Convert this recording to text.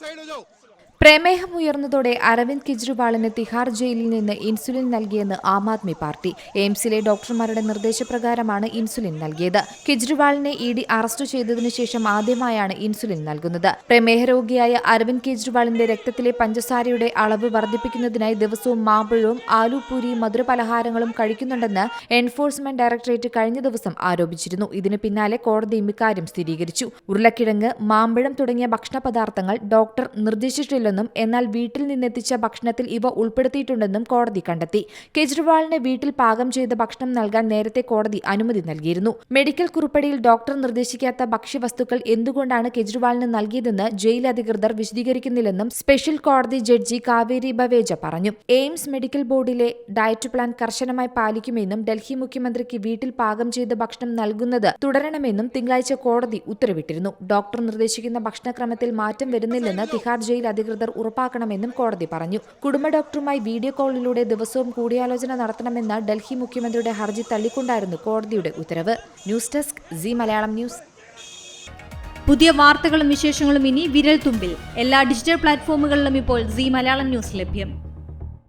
Side જાઓ പ്രമേഹം ഉയർന്നതോടെ അരവിന്ദ് കെജ്രിവാളിന് തിഹാർ ജയിലിൽ നിന്ന് ഇൻസുലിൻ നൽകിയെന്ന് ആം ആദ്മി പാർട്ടി. എയിംസിലെ ഡോക്ടർമാരുടെ നിർദ്ദേശപ്രകാരമാണ് ഇൻസുലിൻ നൽകിയത്. കെജ്രിവാളിനെ ഇ ഡി അറസ്റ്റ് ചെയ്തതിനു ശേഷം ആദ്യമായാണ് ഇൻസുലിൻ നൽകുന്നത്. പ്രമേഹ രോഗിയായ അരവിന്ദ് കെജ്രിവാളിന്റെ രക്തത്തിലെ പഞ്ചസാരയുടെ അളവ് വർദ്ധിപ്പിക്കുന്നതിനായി ദിവസവും മാമ്പഴവും ആലുപൂരി മധുരപലഹാരങ്ങളും കഴിക്കുന്നുണ്ടെന്ന് എൻഫോഴ്സ്മെന്റ് ഡയറക്ടറേറ്റ് കഴിഞ്ഞ ദിവസം ആരോപിച്ചിരുന്നു. ഇതിന് പിന്നാലെ കോടതിയും ഇക്കാര്യം സ്ഥിരീകരിച്ചു. ഉരുളക്കിഴങ്ങ് മാമ്പഴം തുടങ്ങിയ ഭക്ഷണ ഡോക്ടർ ഡോക്ടർ നിർദ്ദേശിച്ചിട്ടില്ലെന്നും എന്നാൽ വീട്ടിൽ നിന്നെത്തിച്ച ഭക്ഷണത്തിൽ ഇവ ഉൾപ്പെടുത്തിയിട്ടുണ്ടെന്നും കോടതി കണ്ടെത്തി. കെജ്രിവാളിന് വീട്ടിൽ പാകം ചെയ്ത ഭക്ഷണം നൽകാൻ നേരത്തെ കോടതി അനുമതി നൽകിയിരുന്നു. മെഡിക്കൽ കുറിപ്പടിയിൽ ഡോക്ടർ നിർദ്ദേശിക്കാത്ത ഭക്ഷ്യവസ്തുക്കൾ എന്തുകൊണ്ടാണ് കെജ്രിവാളിന് നൽകിയതെന്ന് ജയിൽ അധികൃതർ വിശദീകരിക്കുന്നില്ലെന്നും സ്പെഷ്യൽ കോടതി ജഡ്ജി കാവേരി ബവേജ പറഞ്ഞു. എയിംസ് മെഡിക്കൽ ബോർഡിലെ ഡയറ്റ് പ്ലാൻ കർശനമായി പാലിക്കുമെന്നും ഡൽഹി മുഖ്യമന്ത്രിക്ക് വീട്ടിൽ പാകം ചെയ്ത ഭക്ഷണം നൽകുന്നത് തുടരണമെന്നും തിങ്കളാഴ്ച കോടതി ഉത്തരവിട്ടിരുന്നു. ഡോക്ടർ നിർദ്ദേശിക്കുന്ന ഭക്ഷണക്രമത്തിൽ മാറ്റം വരുന്നില്ലെന്ന് തിഹാർ ജയിൽ അധികൃതർ ഉറപ്പാക്കണമെന്നും കോടതി പറഞ്ഞു. കുടുംബ ഡോക്ടറുമായി വീഡിയോ കോളിലൂടെ ദിവസവും കൂടിയാലോചന നടത്തണമെന്ന ഡൽഹി മുഖ്യമന്ത്രിയുടെ ഹർജി തള്ളിക്കൊണ്ടായിരുന്നു കോടതിയുടെ ഉത്തരവ്. News desk C Malayalam news. പുതിയ വാർത്തകളും വിശേഷങ്ങളും ഇനി വിരൽ തുമ്പിൽ എല്ലാ ഡിജിറ്റൽ പ്ലാറ്റ്ഫോമുകളിലും ഇപ്പോൾ സി മലയാളം ന്യൂസ് ലഭ്യം.